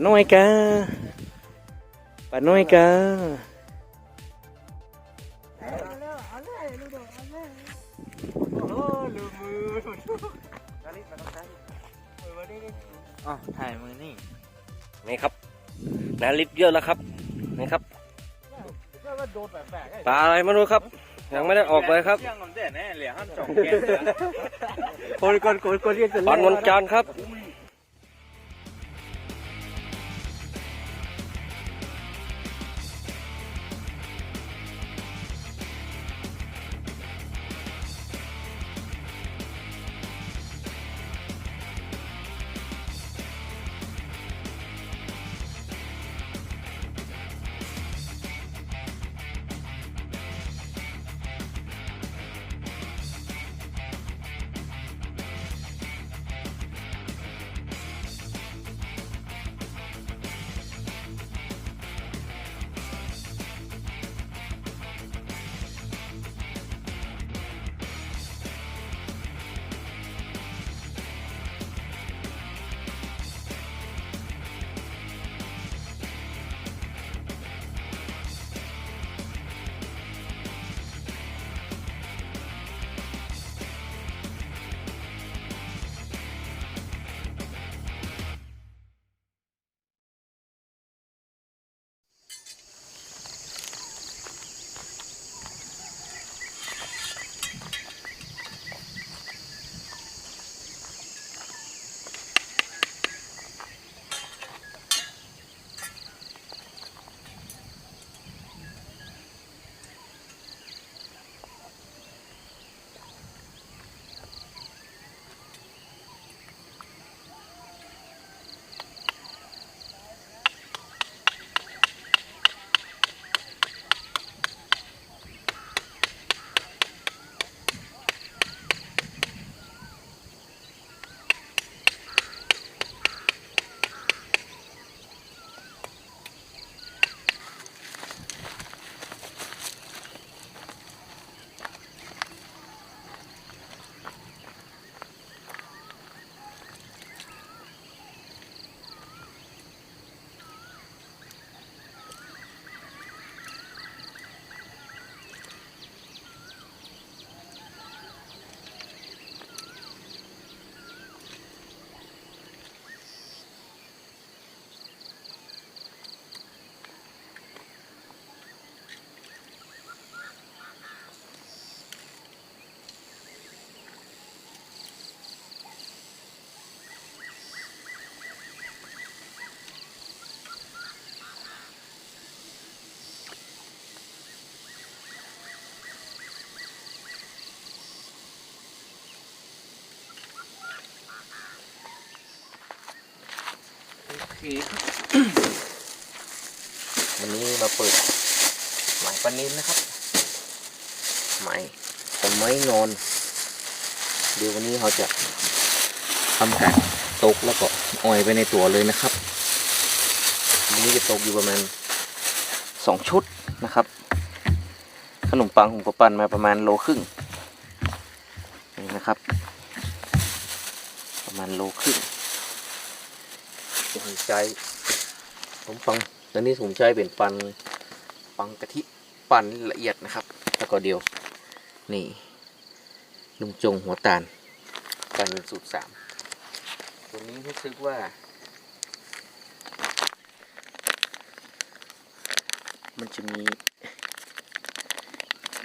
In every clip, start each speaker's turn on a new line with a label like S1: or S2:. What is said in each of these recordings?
S1: ปน้อยกาปลาน้อยกา
S2: อ๋อถ่ายมือนี่
S1: นี่ครับนาลิตเยอะแล้วครับนี่ครับปลาอะไรไม่รู้ครับ ยังไม่ได้ออกเลยครับ
S2: เที่ยงมันเด่นเลือห้ามจองแกน
S3: คนคนคนคนเรียก
S1: ปลาวันจานทร์ครับ
S3: เคครับวันนี้มาเปิดหมายปนินนะครับหมายเป็นไม้นอน เดี๋ยววันนี้เราจะทำการตกแล้วก็อ่อยไปในตัวเลยนะครับวันนี้จะตกอยู่ประมาณสองชุดนะครับ ขนมปังผมก็ปั่นมาประมาณโลครึ่งนี่นะครับ ประมาณโลครึ่ง ใช้ผมฟังตอนนี้ผมใช้เป็นปันปังกะทิปั่นละเอียดนะครับ แล้วก็เดียว นี่ ลุงจงหัวตาลปั่นเป็นสูตรสามตัวนี้รู้สึกว่า มันจะมี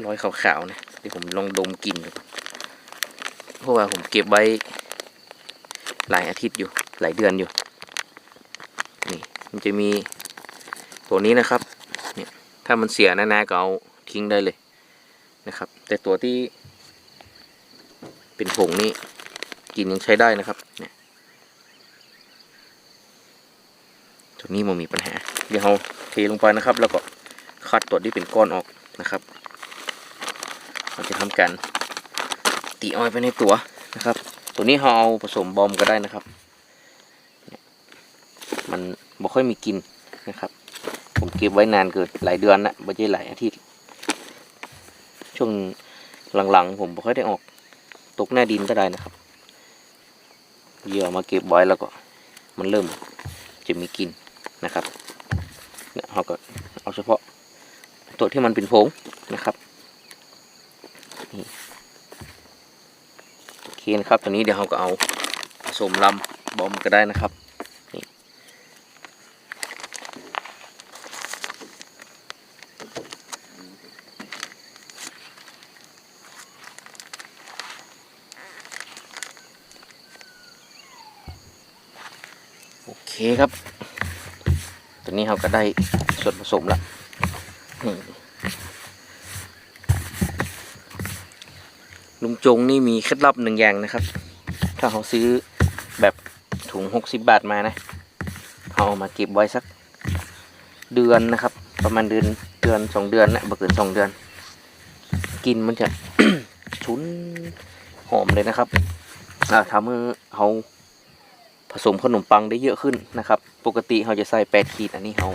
S3: รอยขาวๆนะเดี๋ยวผมลองดมกลิ่นดูเพราะว่าผมเก็บไว้หลายอาทิตย์อยู่หลายเดือนอยู่ จะมีตัวนี้นะครับเนี่ยถ้ามันเสียแนาๆก็เอาทิ้งได้เลยนะครับ แต่ตัวที่เป็นผงนี่กินยังใช้ได้นะครับเนี่ยตัวนี้มันมีปัญหา เดี๋ยวเราเทลงไปนะครับ แล้วก็คัดตัวที่เป็นก้อนออกนะครับ เราจะทำการตีอ้อยไปในตัวนะครับ ตัวนี้เราเอาผสมบอมก็ได้นะครับ มัน ค่อยมีกินนะครับ ผมเก็บไว้นานเกินหลายเดือนนะไม่ใช่หลายอาทิตย์ ช่วงหลังๆ ผมบ่ค่อยได้ออก ตกหน้าดินก็ได้นะครับเหยื่อมาเก็บไว้แล้วก็ มันเริ่มจะมีกลิ่นนะครับเนี่ยเราก็เอาเฉพาะตัวที่มันเป็นผงนะครับนี่โอเคนะครับตัวนี้เดี๋ยวเราก็เอาผสมลำบอมก็ได้นะครับนี่โอเครับ ตัวนี้เราก็ได้ส่วนผสมละนี่ลุงจงนี่มีเคล็ดลับหนึ่งอย่างนะครับ ถ้าเขาซื้อแบบถุงหกสิบบาทมานะเอามาเก็บไว้สักเดือนนะครับ ประมาณเดือนเดือนสองเดือนนะบ่เกินสองเดือน กินมันจะชุนหอมเลยนะครับอ่าทำให้เขา สมขนมปังได้เยอะขึ้นนะครับ ปกติเขาจะใส่แปดขีดอันนี้เขา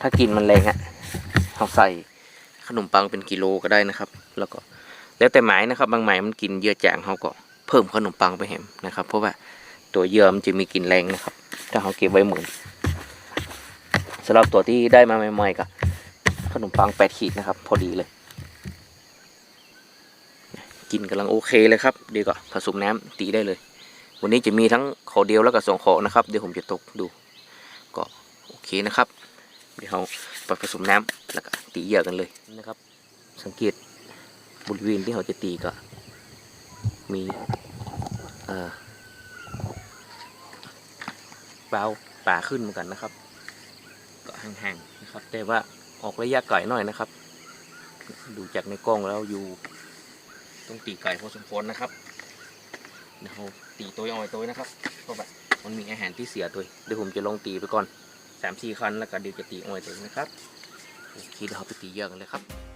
S3: ถ้ากินมันแรงอะ่ะเขาใส่ขนมปังเป็นกิโลก็ได้นะครับ แล้วก็แล้วแต่หมายนะครับ บางหมายมันกินเยอะจางเขาก็เพิ่มขนมปังไปแหมนะครับ เพราะว่าตัวเยื่อมันจะมีกลิ่นแรงนะครับ ถ้าเขาเก็บไว้เหมื่นสำหรับตัวที่ได้มาใหม่ๆก็ขนมปังแปดขีดนะครับ พอดีเลย กินกำลังโอเคเลยครับเดี๋ยวก็ผสมน้ำตีได้เลย วันนี้จะมีทั้งขอเดียวแล้วก็สองขอนะครับ เดี๋ยวผมจะตกดู ก็โอเคนะครับ เดี๋ยวเราไปผสมน้ำแล้วก็ตีเหยื่อกันเลยนะครับ สังเกตบริเวณที่เราจะตีก็ มีเอ่าป่าขึ้นเหมือนกันนะครับ ก็ห่างๆนะครับ แต่ว่าออกระยะไกลหน่อยนะครับ ดูจากในกล้องแล้วอยู่ต้องตีไก่พอสมควรนะครับเดี๋ยว ตีตัวอ่อยตัวนะครับเพราะแบบมันมีอาหารที่เสียตัวเดี๋ยวผมจะลองตีไปก่อนสามสี่คันแล้วก็เดี๋ยวจะตีอ่อยตัวนะครับโอเคเดี๋ยวเราไปตีเยอะกันเลยครับ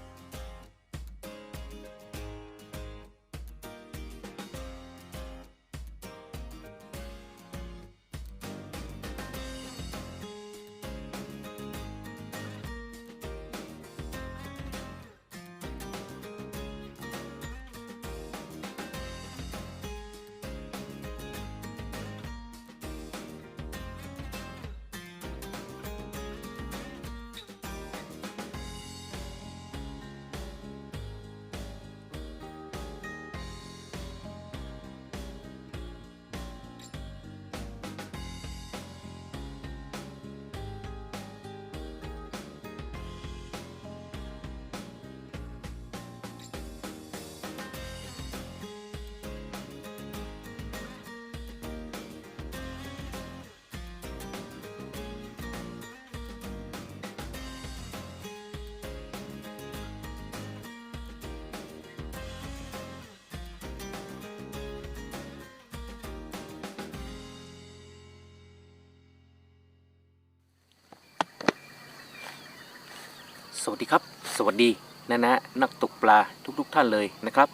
S3: สวัสดีครับ สวัสดีนะนะนักตกปลาทุกๆทท่านเลยนะครับ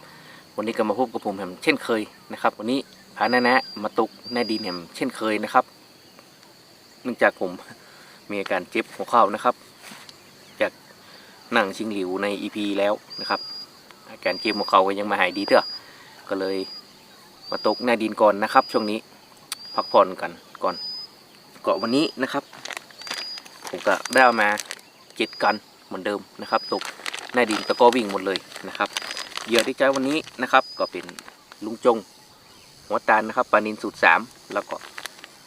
S3: วันนี้ก็มาพบกับผมแหมเช่นเคยนะครับ วันนี้พานะนะมาตกในดินแหมเช่นเคยนะครับ เนื่องจากผมมีอาการเจ็บหัวเข่านะครับ จากนั่งชิงหลิวใน EP แล้วนะครับ อาการเจ็บหัวเข่าก็ยังไมาหายดีเถอะก็เลยมาตกในดินก่อนนะครับ ช่วงนี้พักผ่อนกันก่อนเกาะวันนี้นะครับ ผมก็ได้เอามาเจ็ดกัน เหมือนเดิมนะครับ ตกหน้าดินตะกอวิ่งหมดเลยนะครับเหยื่อที่ใช้วันนี้นะครับก็เป็นลุงจง หัวตาลนะครับปลานินสูตรสามแล้วก็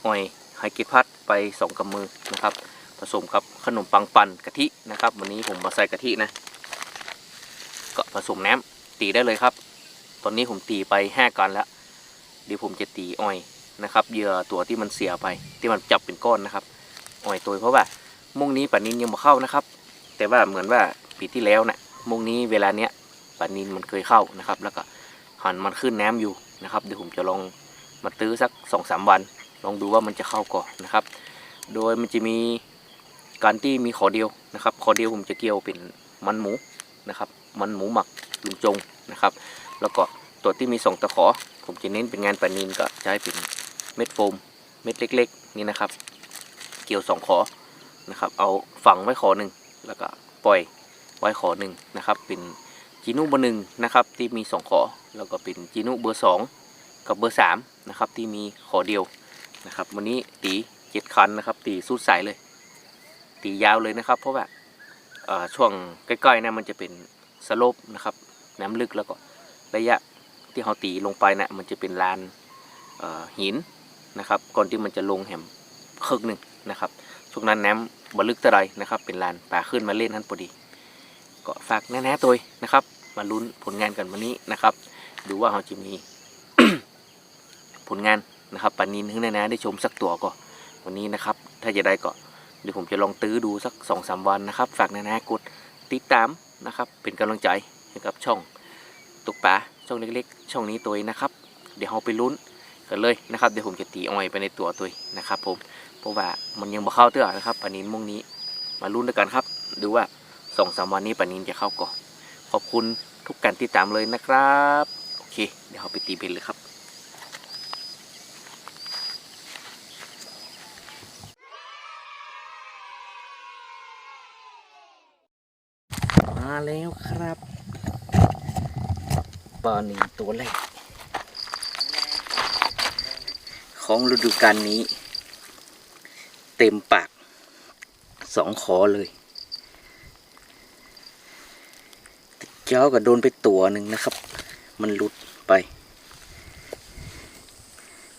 S3: อ้อยไฮเกตพัดไปสองกำมือนะครับ ผสมกับขนมปังปั่นกะทินะครับ วันนี้ผมมาใส่กะทินะ ก็ผสมน้ำตีได้เลยครับ ตอนนี้ผมตีไปห้ากันแล้วเดี๋ยวผมจะตีอ้อยนะครับเหยื่อตัวที่มันเสียไปที่มันจับเป็นก้อนนะครับอ้อยตัวเพราะว่ามุงนี้ปานินยังมาเข้านะครับ แต่ว่าเหมือนว่าปีที่แล้วนะ่ะมุงนี้เวลาเนี้ยปลานินมันเคยเข้านะครับ แล้วก็หันมันขึ้นน้ำอยู่นะครับเดี๋ยวผมจะลองมาตื้อสักสองสามวัน ลองดูว่ามันจะเข้าก่อนนะครับ โดยมันจะมีการที่มีขอเดียวนะครับขอเดียวผมจะเกี่ยวเป็นมันหมูนะครับ มันหมูหมักลุงจงนะครับ แล้วก็ตัวที่มีสองตะขอ ผมจะเน้นเป็นงานปลานินก็ใช้เป็นเม็ดโฟมเม็ดเล็ก ๆ นี่นะครับ เกี่ยวสองขอนะครับ เอาฝังไว้ขอหนึ่ง แล้วก็ปล่อยไว้ขอหนึ่งนะครับ เป็นจีนุเบอร์หนึ่งนะครับที่มีสองขอ แล้วก็เป็นจีนุเบอร์สองกับเบอร์สามนะครับ ที่มีขอเดียวนะครับ วันนี้ตีเจ็ดคันนะครับ ตีสุดสายเลย ตียาวเลยนะครับ เพราะว่าช่วงใกล้ๆนะมันจะเป็นสโลปนะครับน้ำลึกแล้วก็ระยะที่เขาตีลงไปนะมันจะเป็นลานหินนะครับ ก่อนที่มันจะลงแหมครึ่งหนึ่งนะครับ ช่วงนั้นน้ำบลึกเท่าไรนะครับ เป็นลานปลาขึ้นมาเล่นนั้นพอดี ก็ฝากแน่ๆตัวนะครับ มาลุ้นผลงานกันวันนี้นะครับ ดูว่าเราจะมีผลงานนะครับปันนี้นึงแน่ๆได้ชมสักตัวก็วันนี้นะครับ ถ้าจะได้ก็เดี๋ยวผมจะลองตื้อดูสักสองสามวันนะครับ ฝากแน่ๆกดติดตามนะครับ เป็นกำลังใจให้กับช่องตุกปลาช่องเล็กๆ ช่องนี้ตัวนะครับ เดี๋ยวเราไปลุ้นกันเลยนะครับ เดี๋ยวผมจะตีอ้อยไปในตัวตัวนะครับผม เพราะว่ามันยังบ่เข้าเตื้อนะครับปันนี้มงนี้ มาลุ้นด้วยกันครับ ดูว่าสองสามวันนี้ปันนี้จะเข้าก่อนขอบคุณทุกการติดตามเลยนะครับ โอเค เดี๋ยวเราไปตีเป็นเลยครับมาแล้วครับปลาหนึ่งตัวแรกของฤดูกาลนี้ ต็มปากสองขอเลยเจ้าก็โดนไปตัวหนึ่งนะครับ มันหลุดไป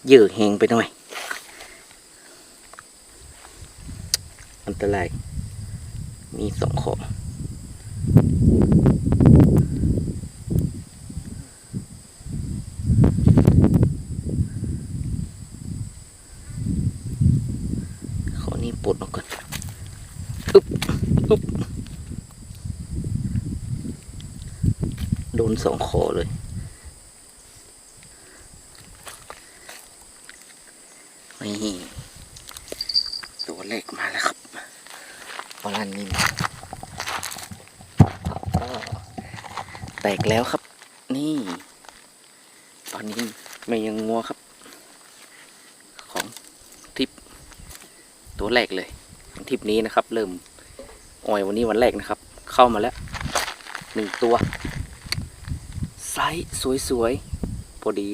S3: เยื่อเฮงไปหน่อย อันตราย มีสองขอ ขอนี้ปลดออกก่อนอึ๊บอึ๊บโดนสองคอเลย นี่ ตัวเลขมาแล้วครับปลานินก็แตกแล้วครับ นี่ปลานินไม่ยังงัวครับ ของทริป ตัวแรกเลยของทริปนี้นะครับ เริ่มออยวั นี่วันแรกนะครับ เข้ามาแล้วหนึ่งตัวไซส์สวยๆพอดี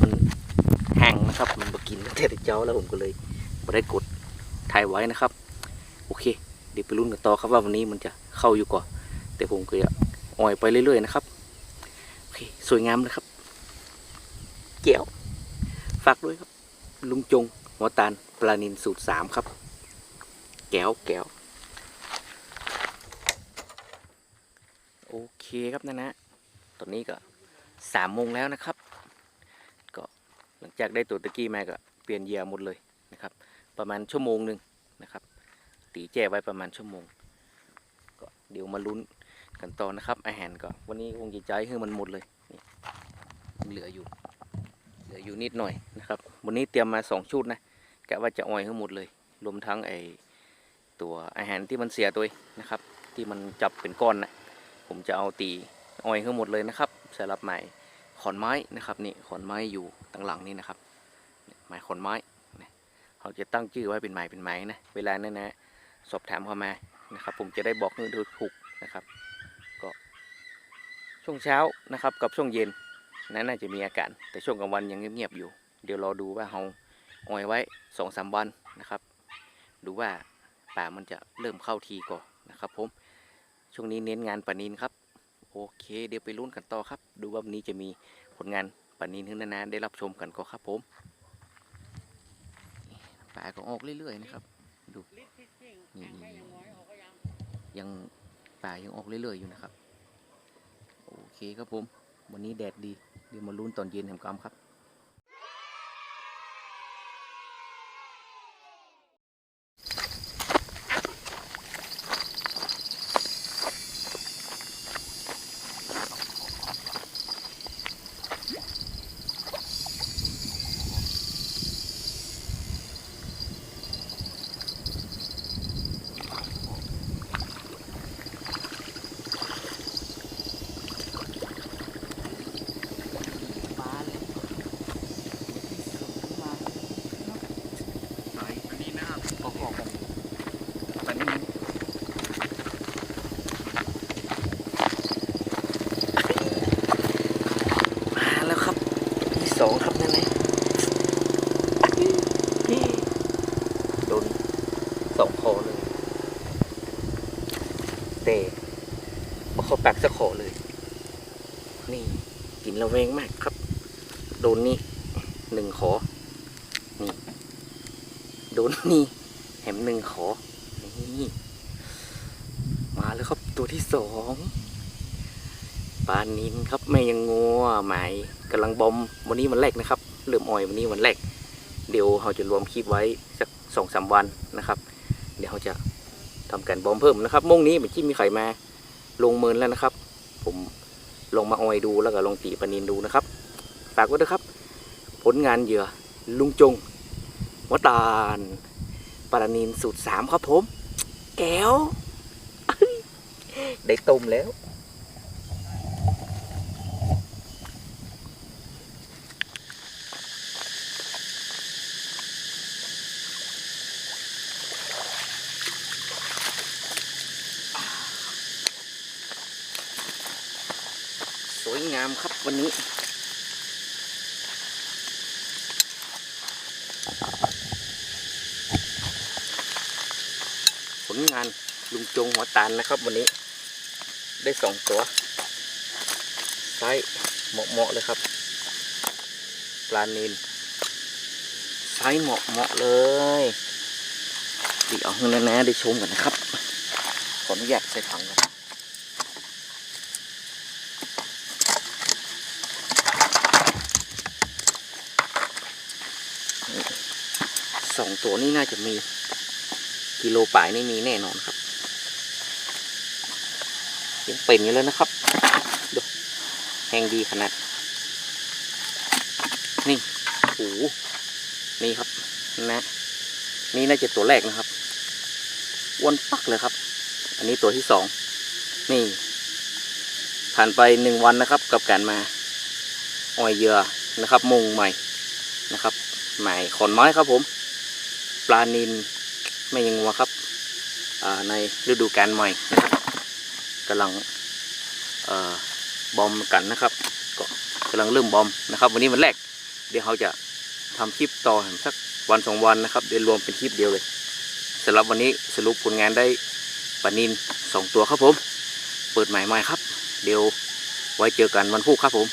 S3: มันแห้งนะครับ มันมากินตั้งเจ้าแล้วผมก็เลยม่ได้กดถ่ายไว้นะครับ โอเค เดี๋ยวไปลุ้นกันต่อครับว่าวันนี้มันจะเข้าอยู่ก่อนแต่ผมก็จะอ่อยไปเรื่อยๆนะครับโอเคสวยงามเลยครับเกี่ยวฝากด้วยครับ ลุงจงหัวตาลปลานินสูตรสามครับ แก้วแก้ว โอเคครับนะนะตอนนี้ก็สามโมงแล้วนะครับ ก็หลังจากได้ตัวตะกี้มาก็เปลี่ยนเหยื่อหมดเลยนะครับ ประมาณชั่วโมงหนึ่งนะครับ ตีแจ้ไว้ประมาณชั่วโมง ก็เดี๋ยวมาลุ้นกันต่อนะครับ อาหารก็วันนี้คงจะใจให้มันหมดเลยนี่เหลืออยู่ เหลืออยู่นิดหน่อยนะครับ วันนี้เตรียมมาสองชุดนะกะว่าจะอ่อยทั้หมดเลย รวมทั้งไอตัวอาหารที่มันเสียตัวเองนะครับ ที่มันจับเป็นก้อนนะ ผมจะเอาตีอ้อยทั้งหมดเลยนะครับสำหรับไม้ขอนไม้นะครับนี่ขอนไม้อยู่ตั้งหลังนี่นะครับไม้ขอนไม้นะเขาจะตั้งชื่อไว้เป็นไม้เป็นไม้นะเวลานั้นนะสอบถามเข้ามานะครับ ผมจะได้บอกเนื้อถูกนะครับก็ช่วงเช้านะครับกับช่วงเย็นนั้นน่าจะมีอาการแต่ช่วงกลางวันยังเงียบๆอยู่ เดี๋ยวรอดูว่าเราอ้อยไว้สองสามวันนะครับ ดูว่าป่ามันจะเริ่มเข้าทีก่อนนะครับผม ช่วงนี้เน้นงานปานินครับ โอเคเดี๋ยวไปลุ้นกันต่อครับ ดูว่าวันนี้จะมีผลงานปานินให้นานๆได้รับชมกันก็ครับผมป่าก็ออกเรื่อยๆนะครับ ดูนี่ยังป่ายังออกเรื่อยๆอยู่นะครับ โอเคครับผม วันนี้แดดดี เดี๋ยวมาลุ้นตอนเย็นแห่งกรรมครับ มาเลยมา
S2: อันนี้นะครับ
S3: พอๆกันปลานินมาแล้วครับที่สองครับนั่นเลย สองคอเลยแต่ บ่เข้าปากสักคอเลย นี่กินระแวงมากครับ โดนนี่หนึ่งขอ นี่ โดนนี่แหมหนึ่งขอ นี่ มาแล้วครับตัวที่สองปลานินครับแม่ยังงัวหมายกำลังบอมวันนี้วันแรกนะครับเริ่มอ่อยวันนี้วันแรก เดี๋ยวเราจะรวมคลิปไว้สักสองสามวันนะครับ เดี๋ยวเราจะทำการบอมเพิ่มนะครับมุ่งนี้เมื่อกี้มีไข่มา ลงเมินแล้วนะครับ ผมลงมาออยดูแล้วก็ลงตีปานินดูนะครับฝากไว้ด้วยครับ ผลงานเหยื่อลุงจงวัดตาลปรานินสูตรสามครับผม แก้ว ได้ต้มแล้ว สวยงามครับวันนี้ ผลงานลุงจงหัวตาลนะครับวันนี้ได้สองตัวไซส์เหมาะๆเลยครับ ปลานินไซส์เหมาะๆเลยเดี๋ยวให้นะได้ชมกันนะครับ ขออนุญาตใส่ถังกันสองตัวนี้น่าจะมีกิโลป่ายนี่มีแน่นอนครับ เป็นอยู่เลยนะครับดูแห้งดีขนาด นี่โอ้โหนี่ครับนะ นี่น่าจะตัวแรกนะครับวนปักเลยครับ อันนี้ตัวที่สองนี่ ผ่านไปหนึ่งวันนะครับ กับการมาออยเหยื่อนะครับ มุงใหม่นะครับหมายขอนไม้ครับผม ปลานินไม่ยังงัวครับในฤดูกาลใหม่นะครับกำลัง บอมกันนะครับ ก็กำลังเริ่มบอมนะครับ วันนี้วันแรก เดี๋ยวเขาจะทำคลิปต่อสักวันสองวันนะครับเดี๋ยวรวมเป็นคลิปเดียวเลยสำหรับวันนี้สรุปผลงานได้ปลานินสองตัวครับผม เปิดใหม่ใหม่ครับ เดี๋ยวไว้เจอกันวันพรุ่งครับผม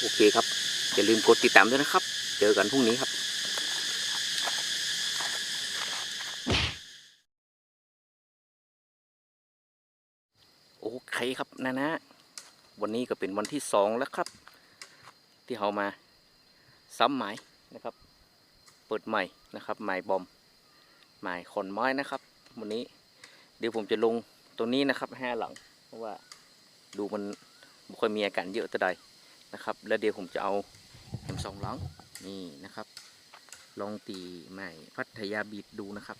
S3: โอเคครับอย่าลืมกดติดตามด้วยนะครับ เจอกันพรุ่งนี้ครับ โอเครับนะนะ วันนี้ก็เป็นวันที่สองแล้วครับ ที่เรามาซ้ำหมายนะครับ เปิดใหม่นะครับหมายบอมหมายขอนไม้นะครับ วันนี้เดี๋ยวผมจะลงตัวนี้นะครับห้าหลัง เพราะว่าดูมันไม่ค่อยมีอาการเยอะแต่ใดนะครับ แล้วเดี๋ยวผมจะเอาแหมสองหลังนี่นะครับ ลองตีใหม่พัทยาบีดดูนะครับ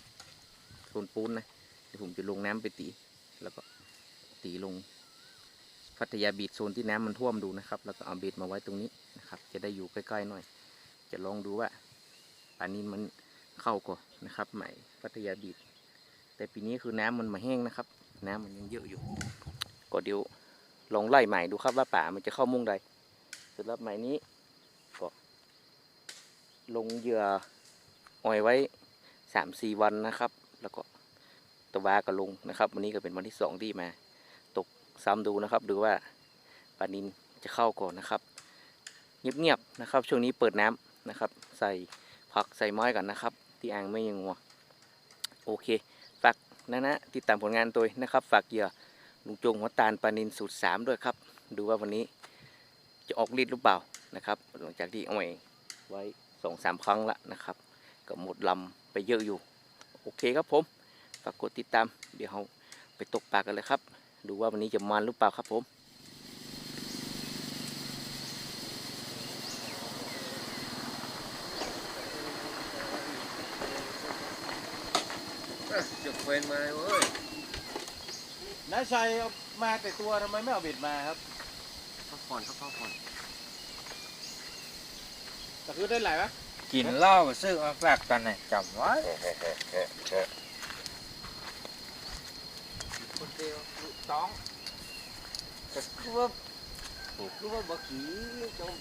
S3: โซนปูนนะเดี๋ยวผมจะลงน้ำไปตีแล้วก็ตีลง พัทยาบีดโซนที่น้ำมันท่วมดูนะครับ แล้วก็เอาบ็ดมาไว้ตรงนี้นะครับ จะได้อยู่ใกล้ๆหน่อย จะลองดูว่าป่านนี้มันเข้าก่อนนะครับ ใหม่พัทยาบีดแต่ปีนี้คือน้ำมันมาแห้งนะครับ น้ำมันยังเยอะอยู่ ก็เดี๋ยวลองไล่ใหม่ดูครับว่าป่ามันจะเข้ามุ่งใดสำหรับใหม่นี้ก็ลงเหยื่ออ่อยไว้สามสี่วันนะครับ แล้วก็ตะวาก็ลงนะครับ วันนี้ก็เป็นวันที่สองที่มา ซ้ำดูนะครับดูว่าปลานินจะเข้าก่อนนะครับ เงียบๆนะครับ ช่วงนี้เปิดน้ำนะครับ ใส่ผักใส่ไม้กันนะครับ ที่อ่างไม่ยังงัวโอเคฝากนะนะติดตามผลงานตัวนะครับฝากเหยื่อลุงจงหัวตาลปลานินสูตรสามด้วยครับ ดูว่าวันนี้จะออกฤทธิ์หรือเปล่านะครับ หลังจากที่เอาไว้ไว้สองสามครั้งละนะครับ ก็หมดลำไปเยอะอยู่ โอเคครับผมฝากกดติดตามเดี๋ยวเราไปตกปลากันเลยครับ ดูว่าวันนี้จะมันหรือเปล่าครับผม
S2: จะเฟนมาเว้ย
S4: น้าชัยเอามาแต่ตัวทำไมไม่เอาเบ็ดมาครับ
S3: พักผ่อนครับพักผ่อน
S4: แต่คือได้หลายวะ
S2: กินเหล้าซื้อมาฝากกันน่ะจำไว้
S3: คนเดียว สองแต่คือว่าคือว่าบักขีจง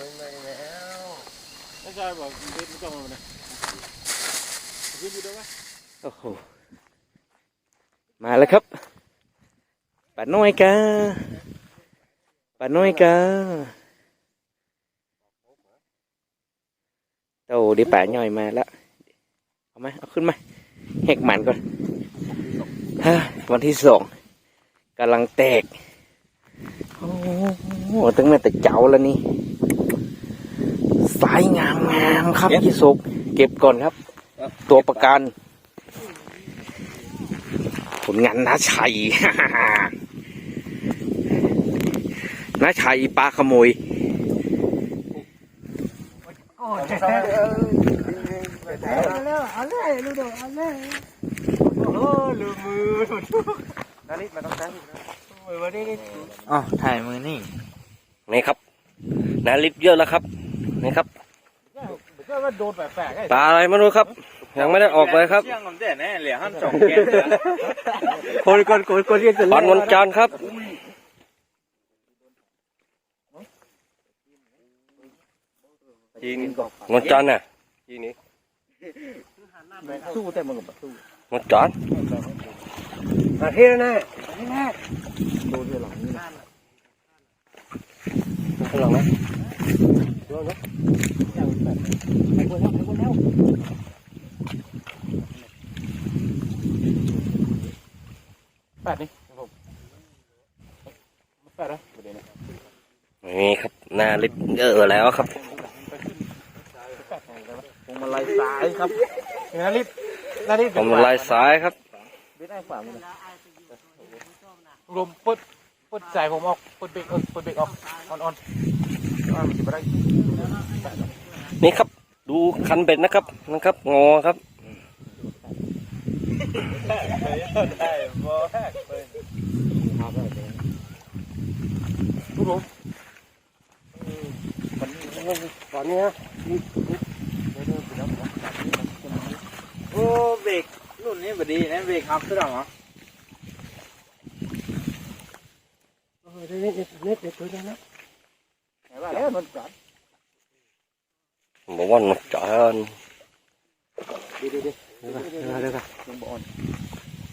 S3: เบ็ดสองกระโดด
S2: เก็ตเนี่ยเคยมาแล้ว
S4: น้าชายบอกเบ็ดไม่ต้องมาเนี่ยขึ้นอยู่ด้วยวะ
S1: โอ้โห มาแล้วครับป่าน้อยกาป่าน้อยกาโอ้เดี๋ยวป่าย่อยมาแล้ว เอาไหมเอาขึ้นมาเฮกหมันก่อนฮะวันที่สองกำลังแตก โอ้โหตั้งแต่แต่เจ้าแล้วนี่ สายงามงามๆครับยี่สุกเก็บก่อนครับ ตัวประกัน ผลงานน้าชัยน้าชัยปลาขโมย
S2: อ๋อถ่ายมือนี่
S1: นี่ครับนาลิตเยอะแล้วครับนี่ครับ
S4: เชื่อว่าโดนแป ลกๆไอ้
S1: ปลาอะไรไม่รู้ครับ ยังไม่ได้ออกเลยครับ
S2: เชี่ยงเด็ดแน่เหลือห้าสองเกม
S1: คนคนคนคนเรียกปานวันจานครับจีนวันจันทร์น่ะ
S4: สู้แต่มึงกับสู้
S1: วันจันทร์อาทิตย์แน่ดูที่หลังนี่ ข้างหลังนะ
S4: แปดนี่ผมแปดนะประเด็นนะ
S1: นี่ครับนาลิตเยอะแล้วครับ
S4: ผมมาไล่สายครับนาริตนาริต
S1: ผมลายสายครับ
S4: เบ็ดไอ้ฝ่ามือรวมปดปดสายผมออกปดเบรกเออปดเบรกออกออน นี่
S1: ครับ ดูคันเบ็ดนะครับนะครับ งอครับ
S2: ได้บอแฮกเลย
S4: ทุกผม
S1: ตอนนี้
S2: โอ้เบรกรุ่นนี้บดีนะเบรกอัพสุดหรอ
S4: ไหนว่าแล้วมันจัด
S1: บอกว่าหนกจาน
S4: ดีดีดีเดี๋ยวเดี๋ยวเดี๋ยวลงบอล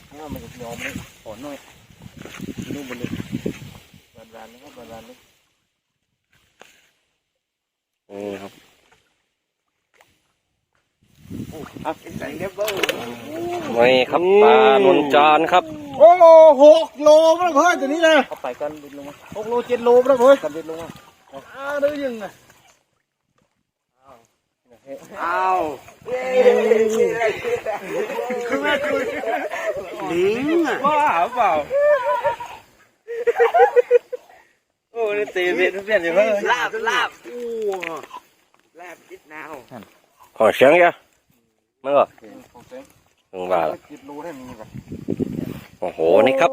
S4: ถ้ามันยอมเลยขอหน่อยนุ่มบนเลยบานบานนะครับบานบานเลย
S1: นี่ครับ
S2: อัพใส่เน็บเบอร์
S1: นี่ครับปลานวลจานครับ
S4: โอ้หกโลแล้วเฮ้ยตัวนี้นะเอาไปกันบินลงมาหกโลเจ็ดโลแล้วเฮ้ยกันบินลงมา อ้าวได้ยังไง
S2: อ้าว
S4: คือแม่คุย
S2: ลิงอะบ้าเปล่าโอ้นี่ตีเปลี่ยนเปลี่ยนอยู่เพิ่มลาบลาบโอ้ลาบจิตนาว
S1: ขอเสียงยังไม่หรอ
S4: ผมเซ็ง
S1: งว่าละ
S4: จิตรู้ให้มีแบบ
S1: โอ้โหนี่ครับ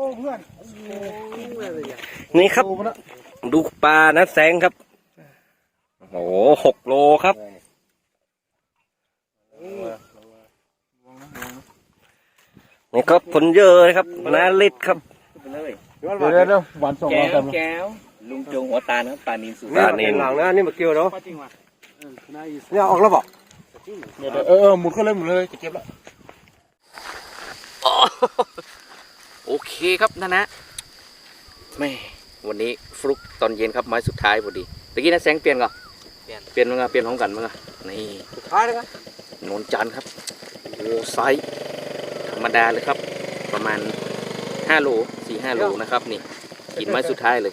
S1: นี่ครับ
S4: ดูมันนะ
S1: ดูปลานะแสงครับ โอ้โหหกโลครับนี่ครับผลเยอะเลยครับนาลิตครับ
S4: เดี๋ยวเดี๋ยวหวานสอง
S2: แก้
S4: เรา
S2: ว
S4: เต็ม
S2: แก้วลุงจงหัวตาลครับปลานินสุด
S1: ปลานิน
S2: หลังนะนี่มาเกี่ยวเนาะ
S4: เนี่ยออกแล้วบอกเดี๋ยวเออหมุนเข้าเลยหมุนเลยจะเก็บแล้ว
S3: โอเคครับนะนะแม่ วันนี้ฟลุกตอนเย็นครับไม้สุดท้ายพอดีตะกี้นะแสงเปลี่ยนก่อนเปลี่ยน เปลี่ยนมั้งอะเปลี่ยนพร้อมกันมั้งอะนี่
S2: สุดท้ายเลยครับ
S3: นนจันทร์ครับโอ้ไซส์ธรรมดาเลยครับ ประมาณ5โล4 5โลนะครับนี่กินไม้สุดท้ายเลย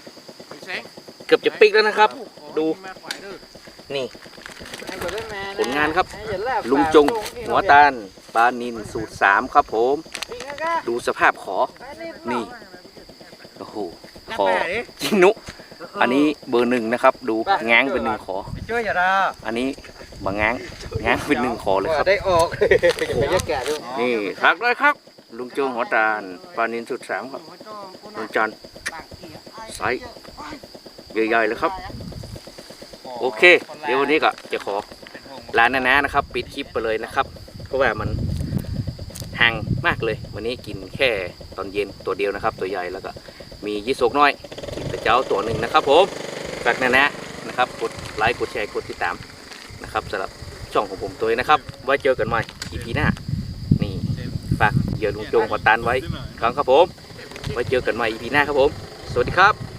S3: เกือบจะปิกแล้วนะครับ ดู นี่ ผลงานครับ ลุงจง หัวตาลปลานินสูตรสามครับผม ดูสภาพขอ นี่ โอ้โห ขอจินุ อันนี้เบอร์หนึ่งนะครับ ดูง้างเป็นหนึ่งขอ
S2: ช่วยอย่าดา
S3: อันนี้บางง้างง้างเป็นหนึ่งขอเลยครับ
S2: ได้ออก
S3: นี่ทักเลยครับลลุงโจงหัวตาลปลานินสุดสามครับลุงจันทร์ไซส์ใหญ่ๆเลยครับ โอเค เดี๋ยววันนี้ก็จะขอลานานานะครับ ปิดคลิปไปเลยนะครับ เพราะว่ามันห่างมากเลย วันนี้กินแค่ตอนเย็นตัวเดียวนะครับ ตัวใหญ่แล้วก็ มียี่สกน้อยกินแต่เจ้าตัวหนึ่งนะครับผมฝากนานานะครับกดไลค์กดแชร์กดติดตามนะครับสำหรับช่องของผมตัวเองนะครับ ไว้เจอกันใหม่ EP หน้า นี่ฝากเหยื่อลุงโจงหัวตานไว้อีกครั้งครับผม ไว้เจอกันใหม่ EP หน้าครับผม สวัสดีครับ